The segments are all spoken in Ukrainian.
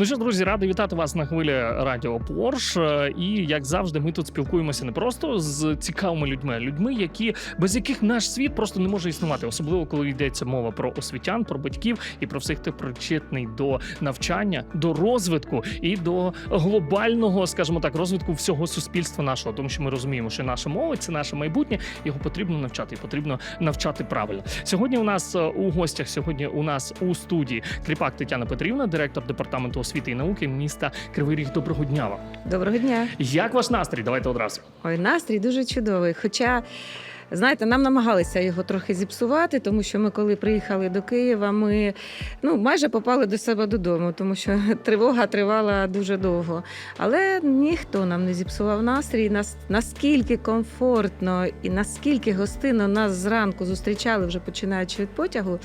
Ну що, друзі, радий вітати вас на хвилі Радіо Порш. Е, І як завжди, ми тут спілкуємося не просто з цікавими людьми, а людьми, які без яких наш світ просто не може існувати, особливо коли йдеться мова про освітян, про батьків і про всіх, хто причетний до навчання, до розвитку і до глобального, скажімо так, розвитку всього суспільства нашого, тому що ми розуміємо, що наша молодь це наше майбутнє, його потрібно навчати, і потрібно навчати правильно. Сьогодні у нас е, у гостях, сьогодні у нас у студії Кріпак Тетяна Петрівна, директор департаменту освіти і науки міста Кривий Ріг. Доброго дня вам. Доброго дня. Як ваш настрій? Давайте одразу. Ой, настрій дуже чудовий. Хоча, знаєте, нам намагалися його трохи зіпсувати, тому що ми, коли приїхали до Києва, ми ну, майже попали до себе додому, тому що тривога тривала дуже довго. Але ніхто нам не зіпсував настрій. Нас наскільки комфортно і наскільки гостинно нас зранку зустрічали, вже починаючи від потягу,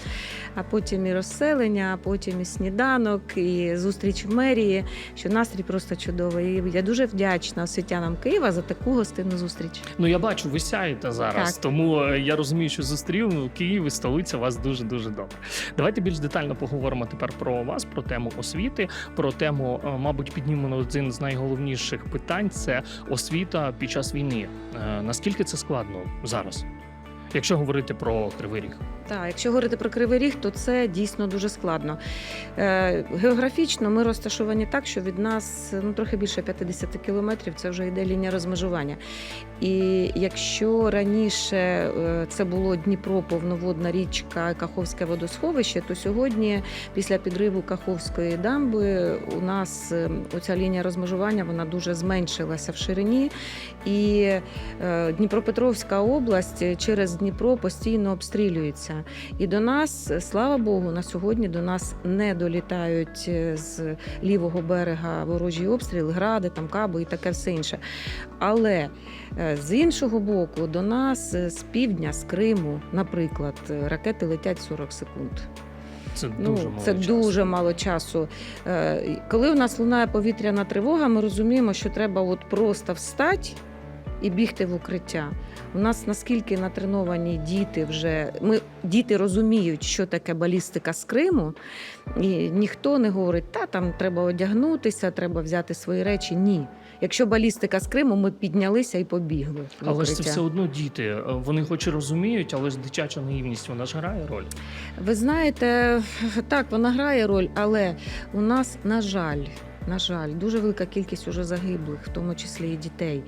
а потім і розселення, а потім і сніданок, і зустріч в мерії, що настрій просто чудовий. І я дуже вдячна освітянам Києва за таку гостинну зустріч. Ну я бачу, ви сяєте зараз, Так. тому е, я розумію, що зустрів ну, Київ і столиця вас дуже дуже добре. Давайте більш детально поговоримо тепер про вас, про тему освіти, про тему, е, мабуть, піднімемо один з найголовніших питань це освіта під час війни. Е, Наскільки це складно зараз? Якщо говорити про Кривий Ріг, Так, якщо говорити про Кривий Ріг, то це дійсно дуже складно. Е, географічно ми розташовані так, що від нас ну, трохи більше 50 кілометрів це вже йде лінія розмежування. І якщо раніше е, це було Дніпро, повноводна річка, Каховське водосховище, то сьогодні, після підриву Каховської дамби, у нас е, оця лінія розмежування вона дуже зменшилася в ширині. І Дніпропетровська область через Дніпро постійно обстрілюється. І до нас, слава Богу, на сьогодні до нас не долітають е, з лівого берега ворожі обстріли, гради, там каби і таке все інше. Але е, з іншого боку, до нас е, з півдня, з Криму, наприклад, ракети летять 40 секунд. це Ну, дуже мало це часу. дуже мало часу. Коли у нас лунає повітряна тривога, ми розуміємо, що треба от просто встати і бігти в укриття. У нас наскільки натреновані діти вже ми діти розуміють, що таке балістика з Криму, і ніхто не говорить, та там треба одягнутися, треба взяти свої речі. Ні. Якщо балістика з Криму, ми піднялися і побігли. в Але ж це все одно діти. Вони хоч і розуміють, але ж дитяча наївність вона ж грає роль. Ви знаєте, так, вона грає роль, але у нас, на жаль, на жаль, дуже велика кількість уже загиблих, в тому числі і дітей.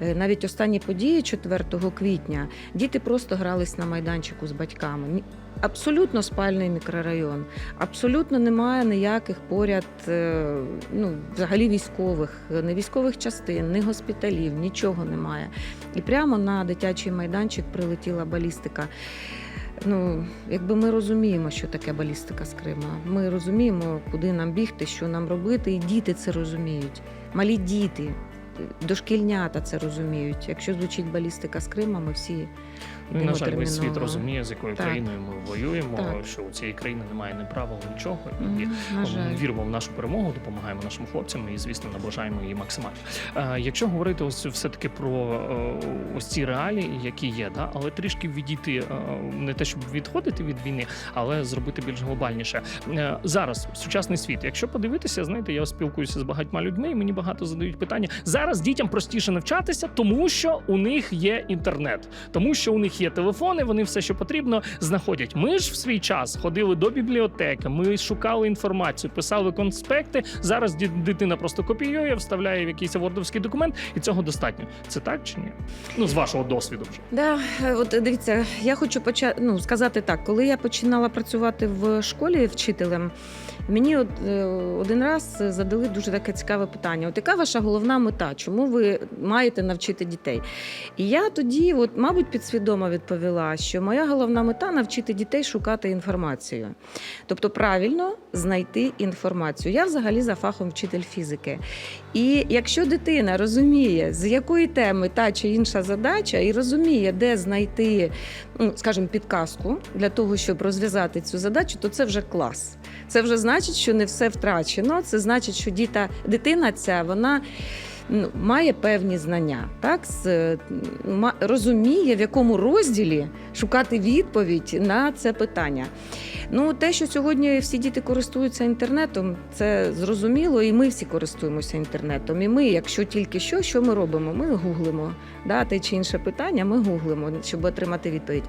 Е, Навіть останні події 4 квітня діти просто грались на майданчику з батьками. Абсолютно спальний мікрорайон, абсолютно немає ніяких поряд, е, ну взагалі військових, не військових частин, ні госпіталів, нічого немає. І прямо на дитячий майданчик прилетіла балістика. Ну, якби ми розуміємо, що таке балістика з Крима. Ми розуміємо, куди нам бігти, що нам робити, і діти це розуміють. Малі діти, дошкільнята це розуміють. Якщо звучить балістика з Крима, ми всі Ну, на жаль, весь світ розуміє, з якою Так. країною ми воюємо, Так. що у цієї країни немає ні права, нічого. І Ми віримо в нашу перемогу, допомагаємо нашим хлопцям і, звісно, наближаємо її максимально. Е, якщо говорити ось все таки про е, ось ці реалії, які є, да, але трішки відійти, е, не те, щоб відходити від війни, але зробити більш глобальніше. Е, зараз сучасний світ. Якщо подивитися, знаєте, я спілкуюся з багатьма людьми, і мені багато задають питання. Зараз дітям простіше навчатися, тому що у них є інтернет, тому що у них є телефони, вони все, що потрібно, знаходять. Ми ж в свій час ходили до бібліотеки, ми шукали інформацію, писали конспекти. Зараз дитина просто копіює, вставляє в якийсь вордовський документ, і цього достатньо. Це так чи ні? Ну з вашого досвіду вже. Да, от дивіться, я хочу поча... ну, сказати так, коли я починала працювати в школі вчителем, мені е, один раз задали дуже таке цікаве питання: от яка ваша головна мета? Чому ви маєте навчити дітей? І я тоді, от, мабуть, підсвідомо відповіла, що моя головна мета навчити дітей шукати інформацію. Тобто правильно знайти інформацію. Я взагалі за фахом вчитель фізики. І якщо дитина розуміє, з якої теми та чи інша задача, і розуміє, де знайти, скажімо, підказку для того, щоб розв'язати цю задачу, то це вже клас. Це вже значить, що не все втрачено. Це значить, що діта, дитина ця вона ну, має певні знання, так з, е, розуміє, в якому розділі шукати відповідь на це питання. Ну, те, що сьогодні всі діти користуються інтернетом, це зрозуміло, і ми всі користуємося інтернетом. І ми, якщо тільки що, що ми робимо? Ми гуглимо да, те чи інше питання, ми гуглимо, щоб отримати відповідь.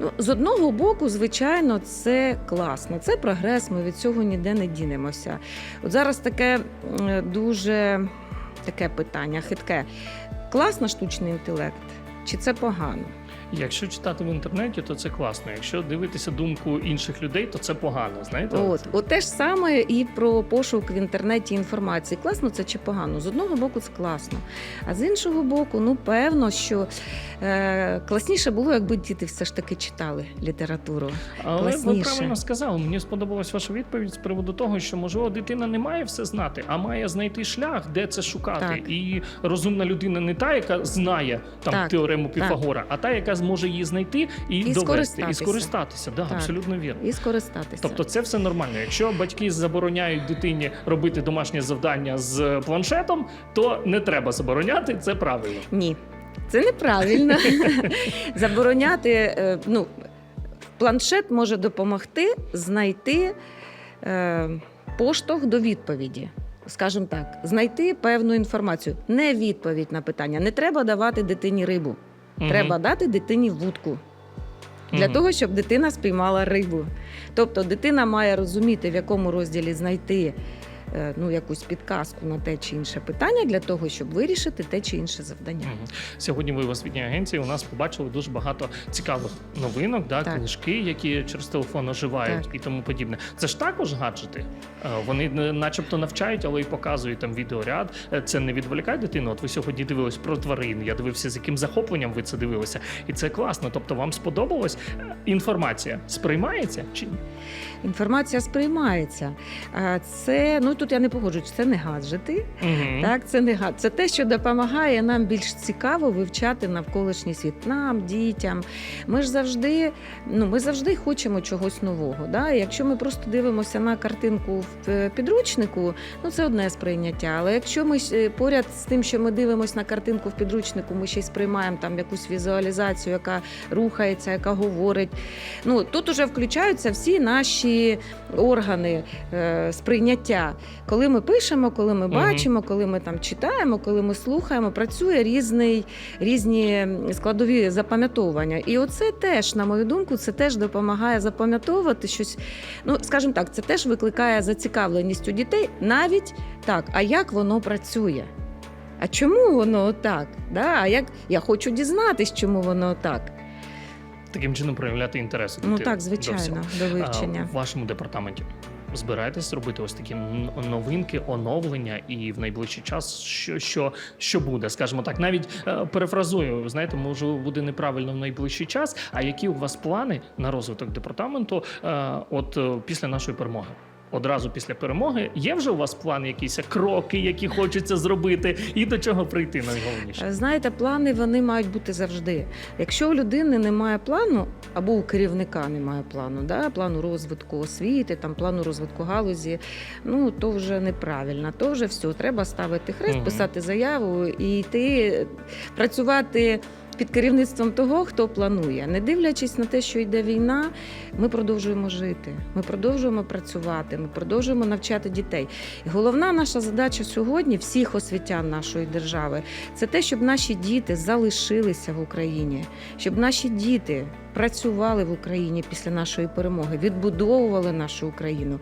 Ну, з одного боку, звичайно, це класно, це прогрес. Ми від цього ніде не дінемося. От зараз таке дуже таке питання, хитке. Класно штучний інтелект, чи це погано? Якщо читати в інтернеті, то це класно. Якщо дивитися думку інших людей, то це погано. Знаєте, От, от те ж саме і про пошук в інтернеті інформації. Класно це чи погано? З одного боку, це класно. А з іншого боку, ну певно, що е, класніше було, якби діти все ж таки читали літературу. Але ви правильно сказали. Мені сподобалась ваша відповідь з приводу того, що можливо дитина не має все знати, а має знайти шлях, де це шукати. Так. І розумна людина не та, яка знає там Так, теорему так. А та, яка зможе її знайти і, І довести, і скористатися. скористатися. Да, Так. абсолютно вірно. І скористатися. Тобто це все нормально. Якщо батьки забороняють дитині робити домашнє завдання з планшетом, то не треба забороняти, це правильно. Ні, це неправильно. Забороняти. е, Ну, планшет може допомогти знайти е, поштовх до відповіді. Скажімо так, знайти певну інформацію. Не відповідь на питання. Не треба давати дитині рибу. Треба дати дитині вудку. Для Мгм. того, щоб дитина спіймала рибу. Тобто дитина має розуміти, в якому розділі знайти ну, якусь підказку на те чи інше питання для того, щоб вирішити те чи інше завдання. Сьогодні ви в освітній агенції у нас побачили дуже багато цікавих новинок, да, Так. книжки, які через телефон оживають Так. і тому подібне. Це ж також гаджети. Е, Вони начебто навчають, але й показують там відеоряд. Е, Це не відволікає дитину. От ви сьогодні дивились про тварин. Я дивився, з яким захопленням ви це дивилися, і це класно. Тобто, вам сподобалось Е, інформація сприймається чи ні? Інформація сприймається. Це ну тут я не погоджуюсь, це не гаджети. Мгм. Так, це не гад. Це те, що допомагає нам більш цікаво вивчати навколишній світ. Нам, дітям. Ми ж завжди, ну ми завжди хочемо чогось нового. Да? Якщо ми просто дивимося на картинку в е, підручнику, ну це одне сприйняття. Але якщо ми поряд з тим, що ми дивимося на картинку в підручнику, ми ще й сприймаємо там якусь візуалізацію, яка рухається, яка говорить. Ну тут уже включаються всі наші органи е, сприйняття. Коли ми пишемо, коли ми бачимо, коли ми там читаємо, коли ми слухаємо, працює різний, різні складові запам'ятовування. І оце теж, на мою думку, це теж допомагає запам'ятовувати щось. Ну, скажімо так, це теж викликає зацікавленість у дітей навіть так, а як воно працює? А чому воно так? Да? А як я хочу дізнатись, чому воно так? Таким чином проявляти інтерес. Ну так, звичайно, до, до вивчення. в вашому департаменті збираєтесь робити ось такі новинки, оновлення, і в найближчий час що, що, що буде, скажімо так, навіть е, перефразую, знаєте, може буде неправильно в найближчий час. А які у вас плани на розвиток департаменту? е, От е, після нашої перемоги? Одразу після перемоги є вже у вас плани, якісь кроки, які хочеться зробити, і до чого прийти найголовніше. Е, Знаєте, плани вони мають бути завжди. Якщо у людини немає плану, або у керівника немає плану, да, плану розвитку освіти, там плану розвитку галузі, ну то вже неправильно. То вже все, треба ставити хрест, Мгм. писати заяву і йти працювати. Під керівництвом того, хто планує, не дивлячись на те, що йде війна, ми продовжуємо жити, ми продовжуємо працювати, ми продовжуємо навчати дітей. І головна наша задача сьогодні, всіх освітян нашої держави, це те, щоб наші діти залишилися в Україні, щоб наші діти працювали в Україні після нашої перемоги, відбудовували нашу Україну.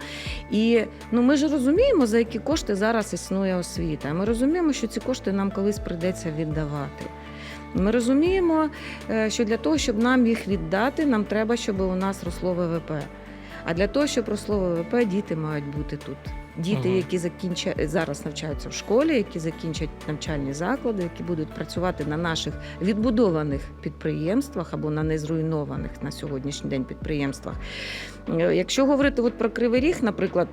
І ну ми ж розуміємо, за які кошти зараз існує освіта. Ми розуміємо, що ці кошти нам колись прийдеться віддавати. Ми розуміємо, е, що для того, щоб нам їх віддати, нам треба, щоб у нас росло ВВП. А для того, щоб росло ВВП, діти мають бути тут. Діти, які закінчать зараз навчаються в школі, які закінчать навчальні заклади, які будуть працювати на наших відбудованих підприємствах або на незруйнованих на сьогоднішній день підприємствах. Е, Якщо говорити от про Кривий Ріг, наприклад.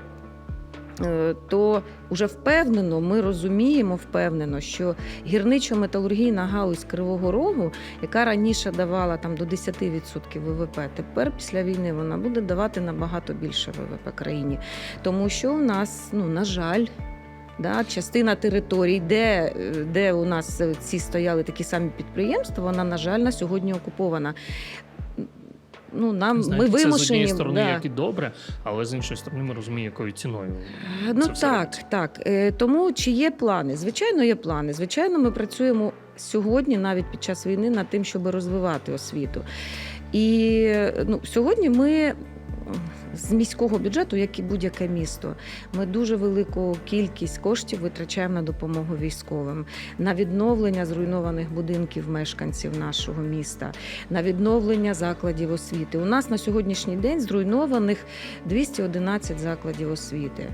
Е, То вже впевнено, ми розуміємо впевнено, що гірничо-металургійна галузь Кривого Рогу, яка раніше давала там до 10% ВВП, тепер після війни вона буде давати набагато більше ВВП країні. Тому що у нас, ну на жаль, Да, частина територій, де, де у нас ці стояли такі самі підприємства, вона, на жаль, на сьогодні окупована. Ну, нам Знаєте, ми це з однієї сторони, да. як і добре, але з іншої сторони, ми розуміємо, якою ціною. Ну це так, все так. Е, Тому чи є плани? Звичайно, є плани. Звичайно, ми працюємо сьогодні, навіть під час війни, над тим, щоб розвивати освіту. І е, ну, сьогодні ми. З міського бюджету, як і будь-яке місто, ми дуже велику кількість коштів витрачаємо на допомогу військовим, на відновлення зруйнованих будинків мешканців нашого міста, на відновлення закладів освіти. У нас на сьогоднішній день зруйнованих 211 закладів освіти.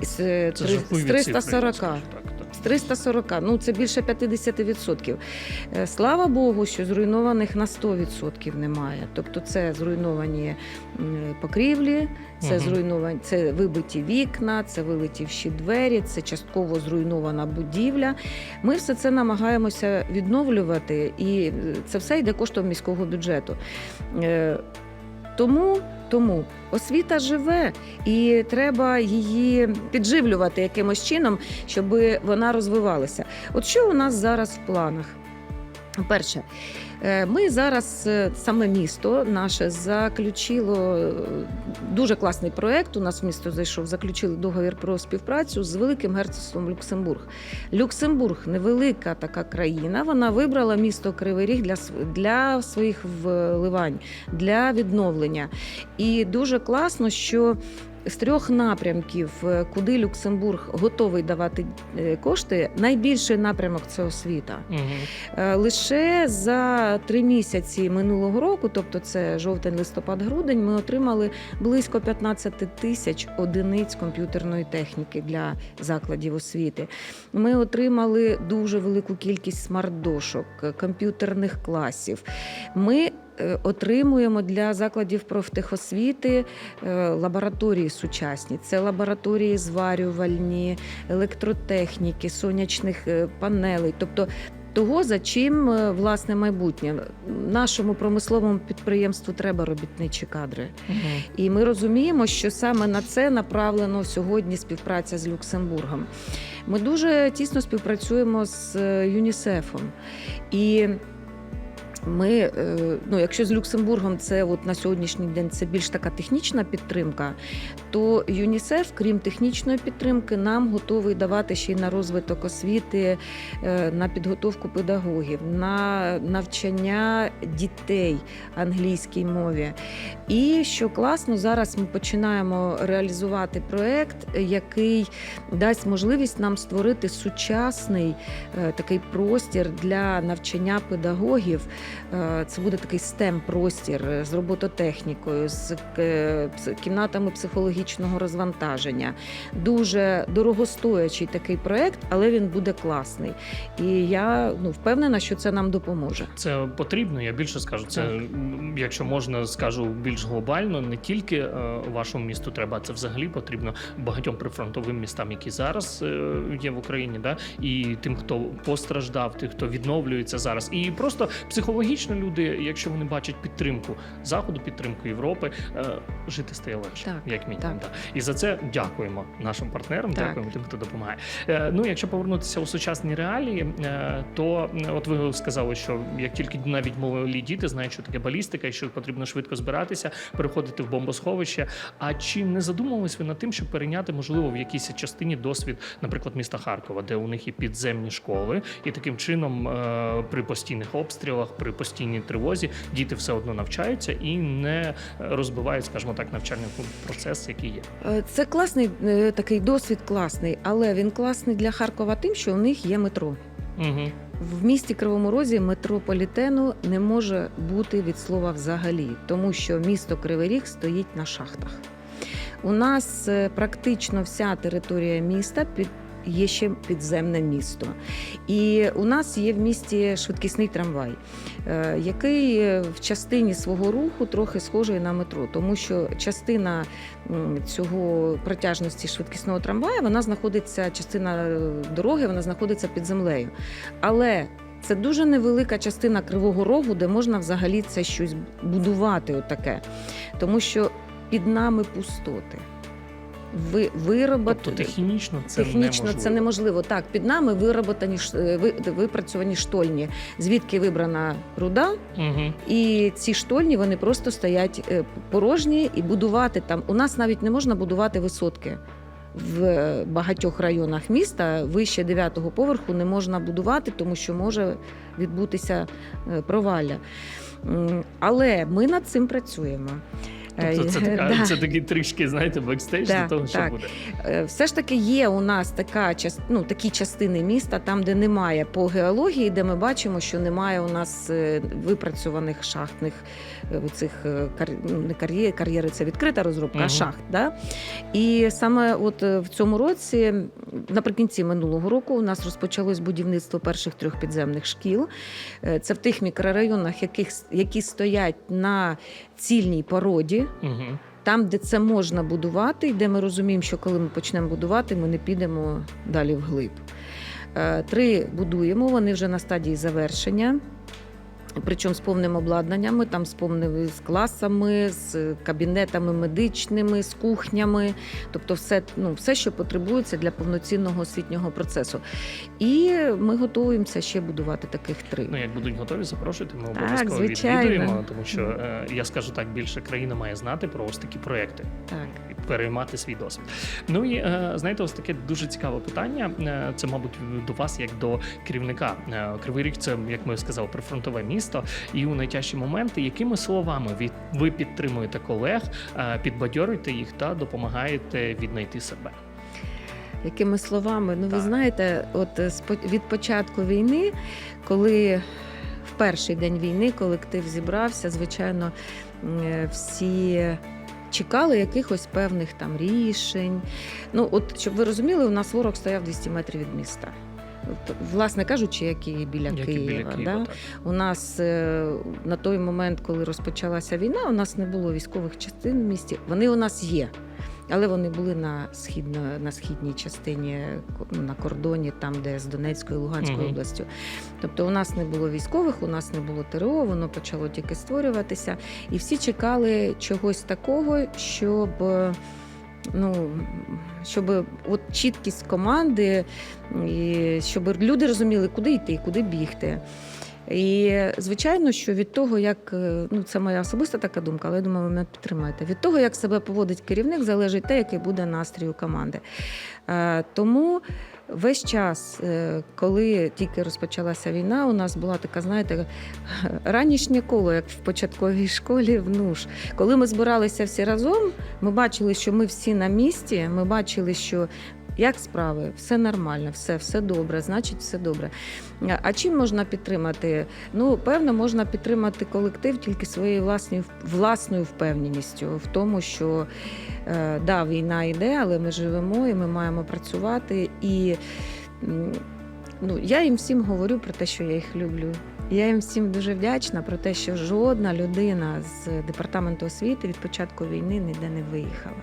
З, е, Це з 340. скажу так, так. З 340, ну це більше 50%. Е, Слава Богу, що зруйнованих на 100% немає. Тобто це зруйновані покрівлі, це зруйновані, це вибиті вікна, це вилетівші двері, це частково зруйнована будівля. Ми все це намагаємося відновлювати, і е, це все йде коштом міського бюджету. Тому, тому освіта живе, і треба її підживлювати якимось чином, щоб вона розвивалася. От що у нас зараз в планах? Перше, ми зараз е, саме місто наше заключило е, дуже класний проект. У нас в місто зайшов, заключили договір про співпрацю з Великим герцогством Люксембург. Люксембург невелика така країна. Вона вибрала місто Кривий Ріг для, для своїх вливань, для відновлення. І дуже класно, що з трьох напрямків, е, куди Люксембург готовий давати е, кошти, найбільший напрямок це освіта. Е, Лише за три місяці минулого року, тобто це жовтень, листопад, грудень, ми отримали близько 15 тисяч одиниць комп'ютерної техніки для закладів освіти. Ми отримали дуже велику кількість смарт-дошок, комп'ютерних класів. Ми Отримуємо для закладів профтехосвіти е, лабораторії сучасні. Це лабораторії зварювальні, електротехніки, сонячних е, панелей. Тобто того, за чим е, власне майбутнє. Нашому промисловому підприємству треба робітничі кадри. Мгм. І ми розуміємо, що саме на це направлено сьогодні співпраця з Люксембургом. Ми дуже тісно співпрацюємо з е, ЮНІСЕФом. І ми, е, ну, якщо з Люксембургом це от на сьогоднішній день це більш така технічна підтримка, то ЮНІСЕФ, крім технічної підтримки, нам готовий давати ще й на розвиток освіти, е, на підготовку педагогів, на навчання дітей англійській мові. І що класно, зараз ми починаємо реалізувати проект, який дасть можливість нам створити сучасний е, такий простір для навчання педагогів. Е, Це буде такий stem простір з робототехнікою, з е, пс- психологічного розвантаження. Дуже дорогостоячий такий проект, але він буде класний. І я ну, впевнена, що це нам допоможе. Це потрібно. Я більше скажу. Це Так. якщо можна скажу більш глобально, не тільки е, вашому місту треба, це взагалі потрібно багатьом прифронтовим містам, які зараз е, є в Україні, да і тим, хто постраждав, тим, хто відновлюється зараз, і просто психологічно люди, якщо вони бачать підтримку заходу, підтримку Європи, е, жити стає легше, Так, як мінімум. Так. Да. І за це дякуємо нашим партнерам, Так. дякуємо тим, хто допомагає. Е, Ну, якщо повернутися у сучасні реалії, е, то от ви сказали, що як тільки навіть малі діти знають, що таке балістика, і що потрібно швидко збиратися, переходити в бомбосховище. А чи не задумувались ви над тим, щоб перейняти можливо в якійсь частині досвід, наприклад, міста Харкова, де у них є підземні школи, і таким чином е, при постійних обстрілах, при постійній тривозі діти все одно навчаються і не розбивають, скажімо так, навчальний процес, який є. Е, Це класний е, такий досвід класний, але він класний для Харкова тим, що у них є метро. Угу. В місті Кривому Розі метрополітену не може бути від слова взагалі, тому що місто Кривий Ріг стоїть на шахтах. У нас е, практично вся територія міста під. Є ще підземне місто, і у нас є в місті швидкісний трамвай, е, який в частині свого руху трохи схожий на метро, тому що частина цього протяжності швидкісного трамвая вона знаходиться, частина е, дороги вона знаходиться під землею. Але це дуже невелика частина Кривого Рогу, де можна взагалі це щось будувати, отаке. Тому що під нами пустоти. Ви, виробити. Тобто технічно це Технічно неможливо. це неможливо. Так, під нами вироботані е, ви- випрацьовані штольні, звідки вибрана руда, Угу. і ці штольні вони просто стоять е, порожні і будувати там. У нас навіть не можна будувати висотки. В е, багатьох районах міста вище 9-го поверху не можна будувати, тому що може відбутися провалля. Але ми над цим працюємо. Тобто це, така, да. це такі трішки, знаєте, бекстейдж Да, до того, що буде. Е, Все ж таки є у нас така ну, такі частини міста, там, де немає по геології, де ми бачимо, що немає у нас е, випрацьованих шахтних е, цих ну, не кар'єри, кар'єри це відкрита розробка, а шахт. Да? І саме от в цьому році, наприкінці минулого року, у нас розпочалось будівництво перших трьох підземних шкіл. Це в тих мікрорайонах, яких, які стоять на цільній породі. Угу. Там, де це можна будувати, і де ми розуміємо, що коли ми почнемо будувати, ми не підемо далі вглиб. Е, Три будуємо, вони вже на стадії завершення. Причому з повним обладнанням, Ми там з повними з класами, з кабінетами медичними, з кухнями, тобто все, ну, все, що потребується для повноцінного освітнього процесу. І ми готуємося ще будувати таких три. Ну, як будуть готові, запрошуйте, ми обов'язково відвідуємо, тому що е, я скажу так, більше країна має знати про ось такі проекти Так. Переймати свій досвід. Ну і е, знаєте, ось таке дуже цікаве питання. Е, Це, мабуть, до вас, як до керівника. Е, Кривий Ріг, це як ми сказали, прифронтове місто. І у найтяжчі моменти, якими словами ви, ви підтримуєте колег, підбадьорюєте їх та допомагаєте віднайти себе. Якими словами? Ну, ви знаєте, от від початку війни, коли в перший день війни колектив зібрався, звичайно, всі. Чекали якихось певних там рішень. Ну, от щоб ви розуміли, у нас ворог стояв 200 метрів від міста. Власне кажучи, як і біля Як Києва. біля Києва, да? так. У нас е, на той момент, коли розпочалася війна, у нас не було військових частин в місті. Вони у нас є. Але вони були на східно, на східній частині ну, на кордоні, там де з Донецькою і Луганською Мгм. областю. Тобто у нас не було військових, у нас не було ТРО, воно почало тільки створюватися, і всі чекали чогось такого, щоб. Ну, щоб от чіткість команди, і щоб люди розуміли, куди йти, куди бігти. І звичайно, що від того, як е, ну це моя особиста така думка, але я думаю, ви мене підтримаєте. Від того, як себе поводить керівник, залежить те, який буде настрій у команди. Е, Тому весь час, е, коли тільки розпочалася війна, у нас була така, знаєте, ранішнє коло, як в початковій школі в НУШ. Коли ми збиралися всі разом, ми бачили, що ми всі на місці, ми бачили, що. Як справи? Все нормально, все, все добре, значить, все добре. А- чим можна підтримати? Ну, певно, можна підтримати колектив тільки своєю власною власною впевненістю в тому, що е, да, війна йде, але ми живемо і ми маємо працювати. І ну, я їм всім говорю про те, що я їх люблю. Я їм всім дуже вдячна про те, що жодна людина з департаменту освіти від початку війни ніде не виїхала.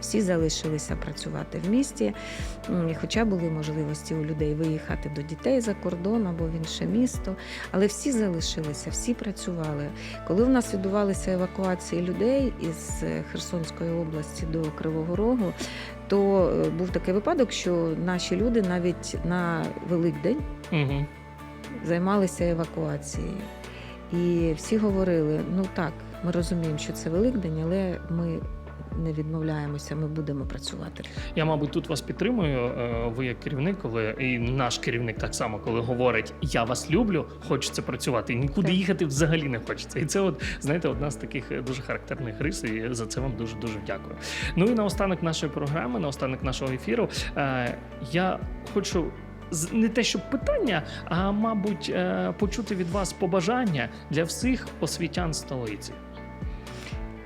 Всі залишилися працювати в місті, хоча були можливості у людей виїхати до дітей за кордон або в інше місто, але всі залишилися, всі працювали. Коли в нас відбувалися евакуації людей із е, Херсонської області до Кривого Рогу, то е, був такий випадок, що наші люди навіть на Великдень Угу. Займалися евакуацією. І всі говорили: ну так, ми розуміємо, що це Великдень, але ми не відмовляємося, ми будемо працювати. Я, мабуть, тут вас підтримую. е, Ви як керівник, коли і наш керівник так само, коли говорить Я вас люблю, хочеться працювати, і нікуди Так. їхати взагалі не хочеться. І це, от знаєте, одна з таких е, дуже характерних рис. І за це вам дуже дуже дякую. Ну і наостанок нашої програми, наостанок нашого ефіру. е, Я хочу. Не те, щоб питання, а мабуть, е, почути від вас побажання для всіх освітян столиці.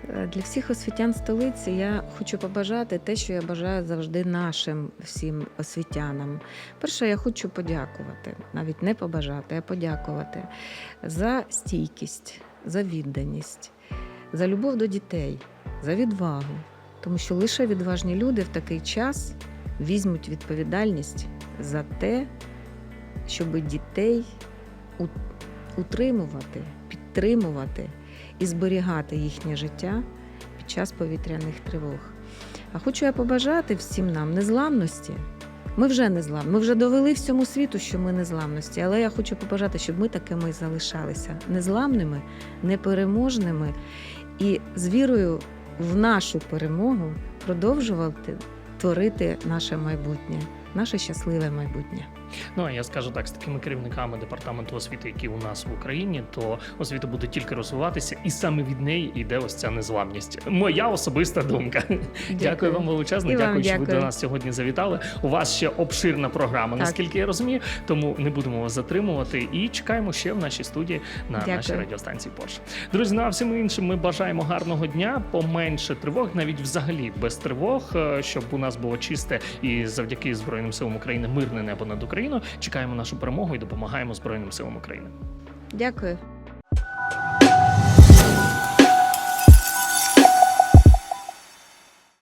Е, Для всіх освітян столиці я хочу побажати те, що я бажаю завжди нашим всім освітянам. Перше, я хочу подякувати, навіть не побажати, а подякувати за стійкість, за відданість, за любов до дітей, за відвагу. Тому що лише відважні люди в такий час візьмуть відповідальність за те, щоб дітей утримувати, підтримувати і зберігати їхнє життя під час повітряних тривог. А хочу я побажати всім нам незламності. Ми вже незламні. Ми вже довели всьому світу, що ми незламності. Але я хочу побажати, щоб ми такими залишалися незламними, непереможними і з вірою в нашу перемогу продовжувати творити наше майбутнє, наше щасливе майбутнє. Ну а я скажу так, з такими керівниками департаменту освіти, які у нас в Україні, то освіта буде тільки розвиватися, і саме від неї йде ось ця незламність. Моя особиста думка. Дякую, вам величезно. Вам Дякую, що ви до нас сьогодні завітали. У вас ще обширна програма, Так. наскільки я розумію. Тому не будемо вас затримувати і чекаємо ще в нашій студії на Дякую. нашій радіостанції Порш. Друзі, ну а всім іншим ми бажаємо гарного дня, поменше тривог, навіть взагалі без тривог, е, щоб у нас було чисте і завдяки Збройним силам України мирне небо над Україною. Чекаємо нашу перемогу і допомагаємо Збройним силам України. Дякую.